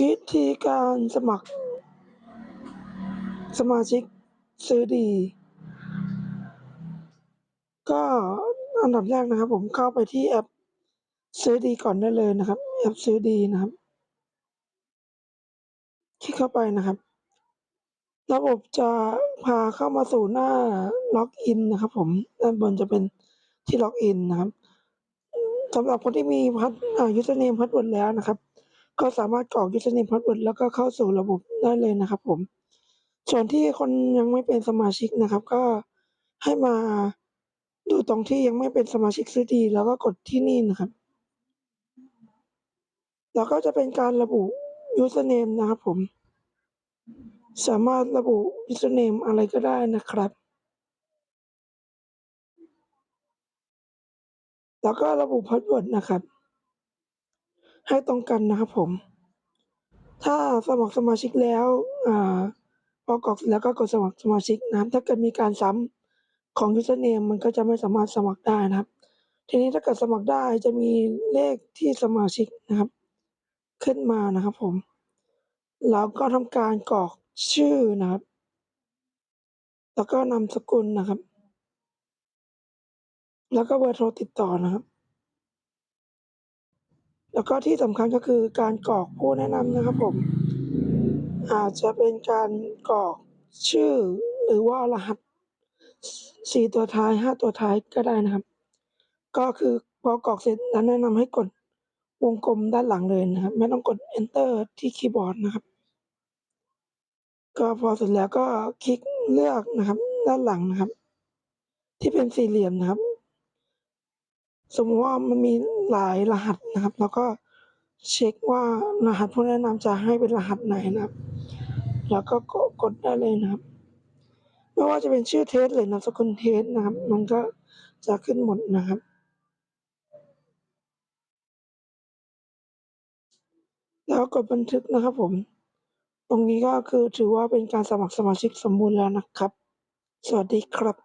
วิธีการสมัครสมาชิกซื้อดี ก็อันดับแรกนะครับ ผมเข้าไปที่แอปซื้อดีก่อนได้เลยนะครับ แอปซื้อดีนะครับ คลิกเข้าไปนะครับ ระบบจะพาเข้ามาสู่หน้าล็อกอินนะครับ ผมด้านบนจะเป็นที่ล็อกอินนะครับสำหรับคนที่มีพัสอ่า username password แล้วนะครับ ก็สามารถกรอก username password แล้วก็เข้าสู่ระบบได้เลยนะครับ ผม ส่วนที่คนยังไม่เป็นสมาชิกนะครับ ก็ให้มาดูตรงที่ยังไม่เป็นสมาชิกซื้อดี แล้วก็กดที่นี่นะครับ แล้วก็จะเป็นการระบุ username นะครับ ผม สามารถระบุ username อะไรก็ได้นะครับ แล้วก็ระบุพาสเวิร์ดนะครับ ให้ตรงกันนะครับผม ถ้าสมัครสมาชิกแล้วอ่าพอกรอกแล้วก็กดสมัครสมาชิกนะครับ ถ้าเกิดมีการซ้ำของ username มันก็จะไม่สามารถสมัครได้นะครับ ทีนี้ถ้าเกิดสมัครได้จะมีเลขที่สมาชิกนะครับ ขึ้นมานะครับผมแล้วก็ทำการกรอกชื่อนะครับ แล้วก็นามสกุลนะครับ แล้วก็เบอร์โทรติดต่อนะครับ แล้วก็ที่สำคัญก็คือการกรอกผู้แนะนำนะครับผม อาจจะเป็นการกรอกชื่อหรือว่ารหัส4ตัวท้าย5ตัวท้ายก็ได้นะครับ ก็คือพอกรอกเสร็จแล้วแนะนำให้กดวงกลมด้านหลังเลยนะครับ ไม่ต้องกด enter ที่คีย์บอร์ดนะครับ ก็พอเสร็จแล้วก็คลิกเลือกนะครับ ด้านหลังนะครับ ที่เป็นสี่เหลี่ยมนะครับ สมมุติว่ามันมีหลายรหัสนะครับ แล้วก็เช็กว่ารหัสผู้แนะนำจะให้เป็นรหัสไหนนะครับ แล้วก็กดกดได้เลยนะครับ ไม่ว่าจะเป็นชื่อเทสหรือนามสกุลเทสนะครับ มันก็จะขึ้นหมดนะครับแล้วกดบันทึกนะครับผม ตรงนี้ก็คือถือว่าเป็นการสมัครสมาชิกสมบูรณ์แล้วนะครับ สวัสดีครับ